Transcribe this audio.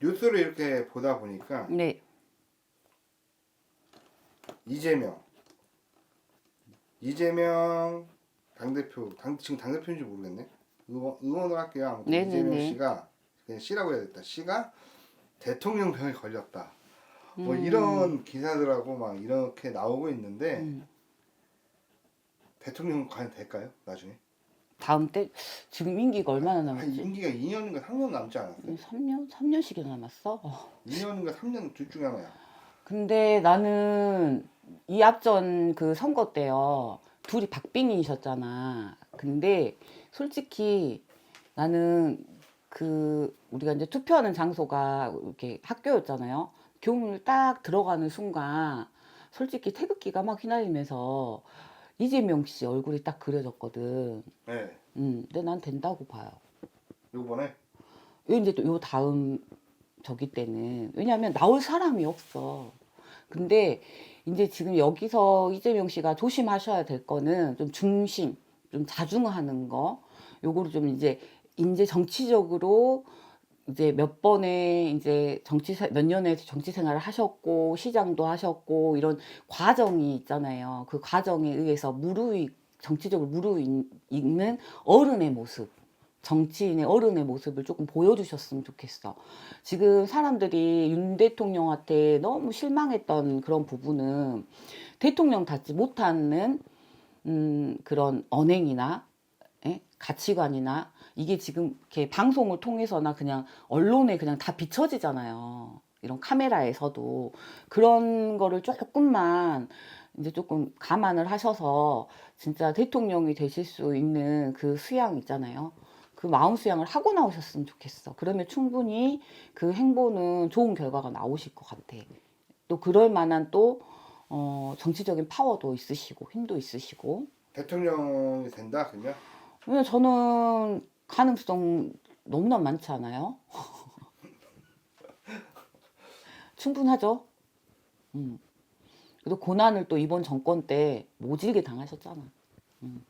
뉴스를 이렇게 보다 보니까 네. 이재명 이재명 당대표 당 지금 당대표인지 모르겠네 의원 의원을 할게요 아무튼 네네네. 이재명 씨가 그냥 씨라고 해야겠다 씨가 대통령 병에 걸렸다 뭐 음. 이런 기사들하고 막 이렇게 나오고 있는데 음. 대통령 과연 될까요 나중에 다음 때 지금 임기가 얼마나 한 남았지? 임기가 2년인가 3년 남지 않았어요? 3년? 3년씩이나 남았어? 어. 2년인가 3년 둘 중에 하나야 근데 나는 이 앞전 그 선거 때요. 둘이 박빙이셨잖아. 근데 솔직히 나는 그 우리가 이제 투표하는 장소가 이렇게 학교였잖아요. 교문을 딱 들어가는 순간 솔직히 태극기가 막 휘날리면서 이재명 씨 얼굴이 딱 그려졌거든. 네 음, 근데 난 된다고 봐요. 요번에 요 이제 또 요 다음 저기 때는 왜냐하면 나올 사람이 없어. 근데 이제 지금 여기서 이재명 씨가 조심하셔야 될 거는 좀 중심, 좀 자중하는 거. 요거를 좀 이제 이제 정치적으로 이제 몇 번의 이제 정치 세- 몇 년의 정치 생활을 하셨고 시장도 하셨고 이런 과정이 있잖아요. 그 과정에 의해서 무르익 정치적으로 무르익는 어른의 모습. 정치인의 어른의 모습을 조금 보여주셨으면 좋겠어. 지금 사람들이 윤 대통령한테 너무 실망했던 그런 부분은 대통령 닿지 못하는 음, 그런 언행이나 예? 가치관이나 이게 지금 이렇게 방송을 통해서나 그냥 언론에 그냥 다 비춰지잖아요. 이런 카메라에서도 그런 거를 조금만 이제 조금 감안을 하셔서 진짜 대통령이 되실 수 있는 그 수양 있잖아요. 그 마음 수양을 하고 나오셨으면 좋겠어. 그러면 충분히 그 행보는 좋은 결과가 나오실 것 같아. 또 그럴 만한 또 어, 정치적인 파워도 있으시고 힘도 있으시고. 대통령이 된다 그러면 왜냐면 저는 가능성 너무나 많지 않아요? 충분하죠. 음. 그래도 고난을 또 이번 정권 때 모질게 당하셨잖아. 음.